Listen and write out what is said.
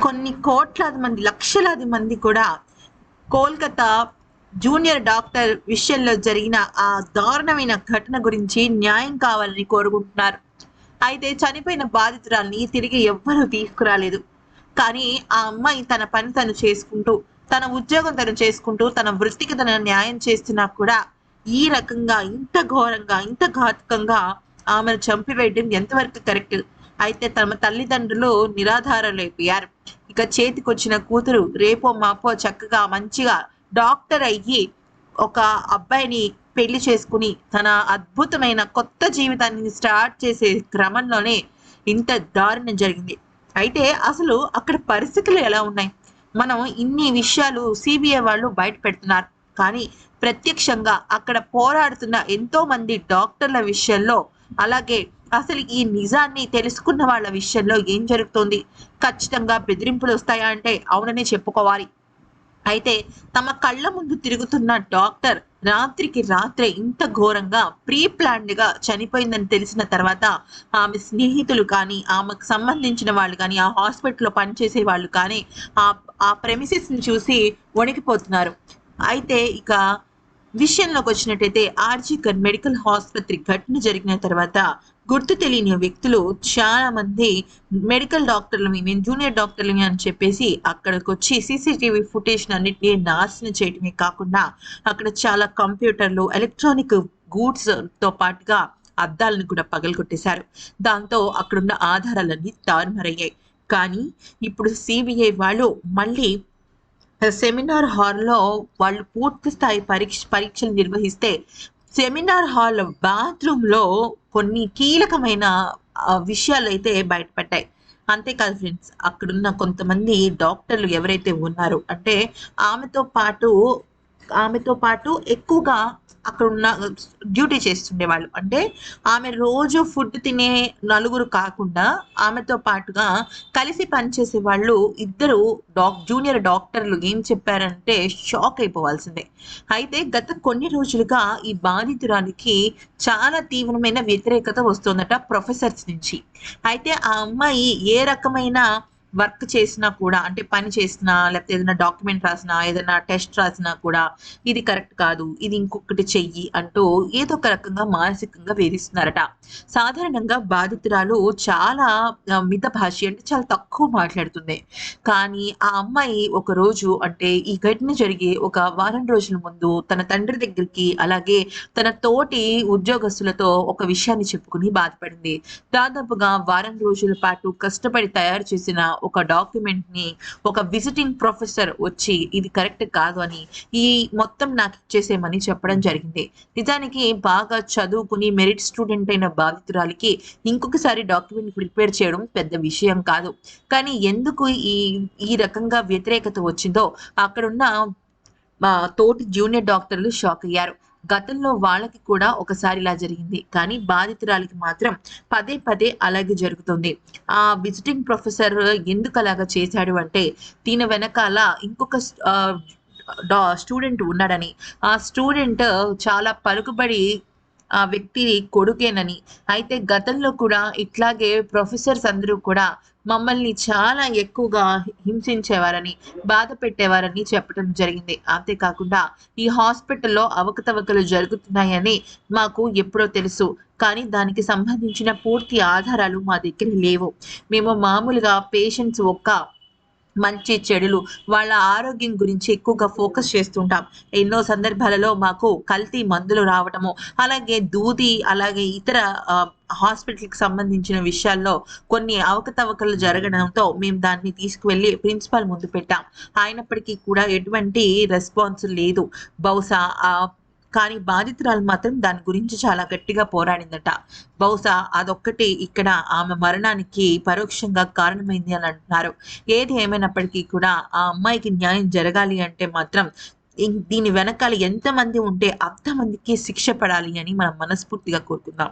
కొన్ని కోట్లాది మంది లక్షలాది మంది కూడా కోల్కతా జూనియర్ డాక్టర్ విషయంలో జరిగిన ఆ దారుణమైన ఘటన గురించి న్యాయం కావాలని కోరుకుంటున్నారు. అయితే చనిపోయిన బాధితురాల్ని తిరిగి ఎవ్వరూ తీసుకురాలేదు. కానీ ఆ అమ్మాయి తన పని తను చేసుకుంటూ తన ఉద్యోగం తను చేసుకుంటూ తన వృత్తికి తన న్యాయం చేస్తున్నా కూడా ఈ రకంగా ఇంత ఘోరంగా ఇంత ఘాతకంగా ఆమెను చంపివేయడం ఎంతవరకు కరెక్ట్? అయితే తమ తల్లిదండ్రులు నిరాధారులైపోయారు. ఇక చేతికొచ్చిన కూతురు రేపో మాపో చక్కగా మంచిగా డాక్టర్ అయ్యి ఒక అబ్బాయిని పెళ్ళి చేసుకుని తన అద్భుతమైన కొత్త జీవితాన్ని స్టార్ట్ చేసే క్రమంలోనే ఇంత దారుణం జరిగింది. అయితే అసలు అక్కడ పరిస్థితులు ఎలా ఉన్నాయి? మనం ఇన్ని విషయాలు సిబిఐ వాళ్ళు బయట పెడుతున్నారు. కానీ ప్రత్యక్షంగా అక్కడ పోరాడుతున్న ఎంతో మంది డాక్టర్ల విషయంలో అలాగే అసలు ఈ నిజాన్ని తెలుసుకున్న వాళ్ళ విషయంలో ఏం జరుగుతోంది? ఖచ్చితంగా బెదిరింపులు వస్తాయా అంటే అవుననే చెప్పుకోవాలి. అయితే తమ కళ్ళ ముందు తిరుగుతున్న డాక్టర్ రాత్రికి రాత్రే ఇంత ఘోరంగా ప్రీ ప్లాన్డ్గా చనిపోయిందని తెలిసిన తర్వాత ఆమె స్నేహితులు కానీ ఆమెకు సంబంధించిన వాళ్ళు కానీ ఆ హాస్పిటల్లో పనిచేసే వాళ్ళు కానీ ఆ ఆ ప్రెమిసెస్ని చూసి వణికిపోతున్నారు. అయితే ఇక విషయంలోకి వచ్చినట్టయితే ఆర్జీకర్ మెడికల్ ఆసుపత్రి ఘటన జరిగిన తర్వాత గుర్తు తెలియని వ్యక్తులు చాలా మంది మెడికల్ డాక్టర్లని మేము జూనియర్ డాక్టర్లని అని చెప్పేసి అక్కడికి వచ్చి సీసీటీవీ ఫుటేజ్ అన్నింటినీ నాశనం చేయడమే కాకుండా అక్కడ చాలా కంప్యూటర్లు ఎలక్ట్రానిక్ గూడ్స్తో పాటుగా అద్దాలను కూడా పగలగొట్టేశారు. దాంతో అక్కడున్న ఆధారాలన్నీ తారుమారయ్యాయి. కానీ ఇప్పుడు సిబిఐ వాళ్ళు మళ్ళీ సెమినార్ హాల్లో వాళ్ళు పూర్తి స్థాయి పరీక్ష పరీక్షలు నిర్వహిస్తే సెమినార్ హాల్ బాత్రూంలో కొన్ని కీలకమైన ఆ, విషయాలు అయితే బయటపడ్డాయి. అంతేకాదు ఫ్రెండ్స్ అక్కడున్న కొంతమంది డాక్టర్లు ఎవరైతే ఉన్నారో అంటే ఆమెతో పాటు ఆమెతో పాటు ఎక్కువగా అక్కడ ఉన్న డ్యూటీ చేస్తుండేవాళ్ళు. అంటే ఆమె రోజు ఫుడ్ తినే నలుగురు కాకుండా ఆమెతో పాటుగా కలిసి పనిచేసే వాళ్ళు ఇద్దరు డాక్ జూనియర్ డాక్టర్లు ఏం చెప్పారంటే షాక్ అయిపోవాల్సిందే. అయితే గత కొన్ని రోజులుగా ఈ బాధితురాలికి చాలా తీవ్రమైన వ్యతిరేకత వస్తుందట ప్రొఫెసర్స్ నుంచి. అయితే ఆ అమ్మాయి ఏ రకమైన వర్క్ చేసినా కూడా అంటే పని చేసినా లేకపోతే ఏదైనా డాక్యుమెంట్ రాసినా ఏదైనా టెస్ట్ రాసినా కూడా ఇది కరెక్ట్ కాదు ఇది ఇంకొకటి చెయ్యి అంటూ ఏదో ఒక రకంగా మానసికంగా వేధిస్తున్నారట. సాధారణంగా బాధితురాలు చాలా మిత భాష అంటే చాలా తక్కువ మాట్లాడుతుంది. కానీ ఆ అమ్మాయి ఒక రోజు అంటే ఈ ఘటన జరిగే ఒక వారం రోజుల ముందు తన తండ్రి దగ్గరికి అలాగే తన తోటి ఉద్యోగస్తులతో ఒక విషయాన్ని చెప్పుకుని బాధపడింది. దాదాపుగా వారం రోజుల పాటు కష్టపడి తయారు చేసిన ఒక డాక్యుమెంట్ని ఒక విజిటింగ్ ప్రొఫెసర్ వచ్చి ఇది కరెక్ట్ కాదు అని ఈ మొత్తం నాకు ఇచ్చేసేమని చెప్పడం జరిగింది. నిజానికి బాగా చదువుకుని మెరిట్ స్టూడెంట్ అయిన బాధితురాలికి ఇంకొకసారి డాక్యుమెంట్ ప్రిపేర్ చేయడం పెద్ద విషయం కాదు. కానీ ఎందుకు ఈ ఈ రకంగా వ్యతిరేకత వచ్చిందో అక్కడున్న తోటి జూనియర్ డాక్టర్లు షాక్ అయ్యారు. గతంలో వాళ్ళకి కూడా ఒకసారి ఇలా జరిగింది. కానీ బాధితురాలికి మాత్రం పదే పదే అలాగే జరుగుతుంది. ఆ విజిటింగ్ ప్రొఫెసర్ ఎందుకు అలాగా చేశాడు అంటే దీని వెనకాల ఇంకొక స్టూడెంట్ ఉన్నాడని. ఆ స్టూడెంట్ చాలా పలుకుబడి ఆ వ్యక్తి కొడుకేనని. అయితే గతంలో కూడా ఇట్లాగే ప్రొఫెసర్స్ అందరూ కూడా మమ్మల్ని చాలా ఎక్కువగా హింసించేవారని బాధ పెట్టేవారని చెప్పడం జరిగింది. అంతేకాకుండా ఈ హాస్పిటల్లో అవకతవకలు జరుగుతున్నాయని మాకు ఎప్పుడో తెలుసు. కానీ దానికి సంబంధించిన పూర్తి ఆధారాలు మా దగ్గర లేవు. మేము మామూలుగా పేషెంట్స్ ఒక్క మంచి చెడులు వాళ్ళ ఆరోగ్యం గురించి ఎక్కువగా ఫోకస్ చేస్తుంటాం. ఎన్నో సందర్భాలలో మాకు కల్తీ మందులు రావటము అలాగే దూది అలాగే ఇతర హాస్పిటల్కి సంబంధించిన విషయాల్లో కొన్ని అవకతవకలు జరగడంతో మేము దాన్ని తీసుకువెళ్ళి ప్రిన్సిపాల్ ముందు పెట్టాం. అయినప్పటికీ కూడా ఎటువంటి రెస్పాన్స్ లేదు. బహుశా కానీ బాధితురాలు మాత్రం దాని గురించి చాలా గట్టిగా పోరాడిందట. బహుశా అదొక్కటి ఇక్కడ ఆమె మరణానికి పరోక్షంగా కారణమైంది అని అంటున్నారు. ఏది ఏమైనప్పటికీ కూడా ఆ అమ్మాయికి న్యాయం జరగాలి అంటే మాత్రం దీని వెనకాల ఎంతమంది ఉంటే అంతమందికి శిక్ష పడాలి అని మనం మనస్ఫూర్తిగా కోరుకుందాం.